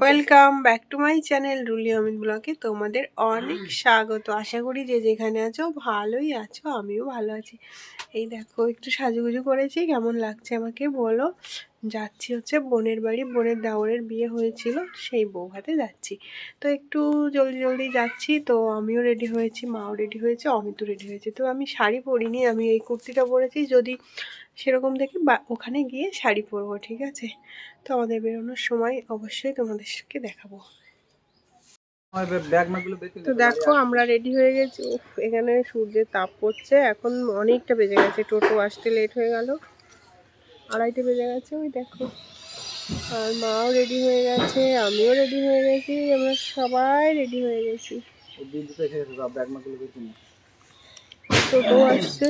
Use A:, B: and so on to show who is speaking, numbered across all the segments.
A: Welcome back to my channel Rulli Amit ব্লগে তোমাদের অনেক স্বাগত। আশা করি যে যেখানে আছো ভালোই আছো আমিও ভালো আছি। এই দেখো একটু সাজুগুজু করেছি কেমন লাগছে আমাকে বলো? যাচ্ছি হচ্ছে বোনের বাড়ি বোনের দাওরের বিয়ে হয়েছিল সেই বউ হাতে যাচ্ছি। তো একটু জলদি জলদি যাচ্ছি তো আমিও রেডি হয়েছি মাও রেডি হয়েছে অমিতও রেডি হয়েছে। তো আমি শাড়ি পরিনি আমি এই কুর্তিটা পরেছি যদি সেরকম দেখে বা ওখানে গিয়ে শাড়ি পরবো ঠিক আছে? তো আমাদের বেরোনোর সময় অবশ্যই তোমাদেরকে দেখাবো। তো দেখো আমরা রেডি হয়ে গেছি। এখানে সূর্যের তাপ পড়ছে। এখন অনেকটা বেজে গেছে। টোটো আসতে লেট হয়ে গেল। আড়াইটে বেজে গেছে ওই দেখো। আর মাও রেডি হয়ে গেছে আমিও রেডি হয়ে গেছি আমরা সবাই রেডি হয়ে গেছি। টোটো আসছে।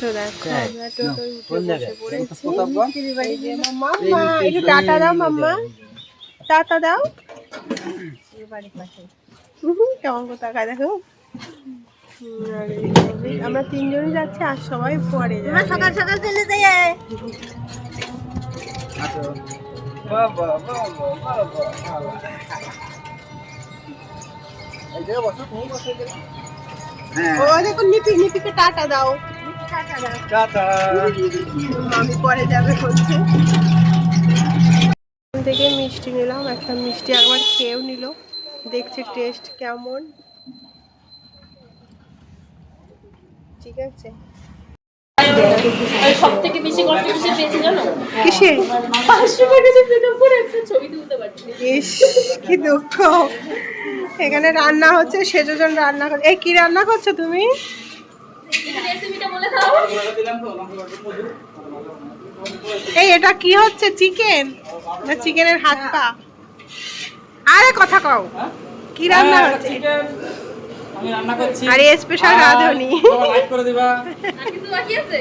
A: তো দেখো আমরা টোটোয় উঠে বসে পড়েছি। এই যে মাম্মা একটু টাটা দাও মাম্মা। টাটা দাও। হুম, কেমন করে দেখো হুম, আর এই যে আমরা তিনজনই যাচ্ছি আর সবাই পরে যাবে
B: সকাল সকাল চলে যাই।
C: হ্যাঁ
A: ও দেখো নিপি নিপিকে টাটা দাও। আমি পরে যাবে বলছে এখান থেকে মিষ্টি নিলাম একটা মিষ্টি একবার খেয়েও নিল। দেখছি টেস্ট কেমন। ঠিক আছে।
B: সব থেকে বেশি কষ্ট কিসে পেয়েছি জানো?
A: কিসে
B: পাঁচশো টাকা দিয়ে মেকআপ করে একটা ছবি তুলতে পারছি
A: ইস কি দুঃখ। এখানে রান্না হচ্ছে সেজজন রান্না করছে এই কি রান্না করছ তুমি? এই এটা কি হচ্ছে? চিকেন? না চিকেনের হাত পা। আরে কথা কও। কি রান্না হচ্ছে?
D: আমি রান্না করছি।
A: আরে স্পেশাল রাঁধুনি।
D: লাইক করে দিবা।
B: আর কিছু বাকি আছে?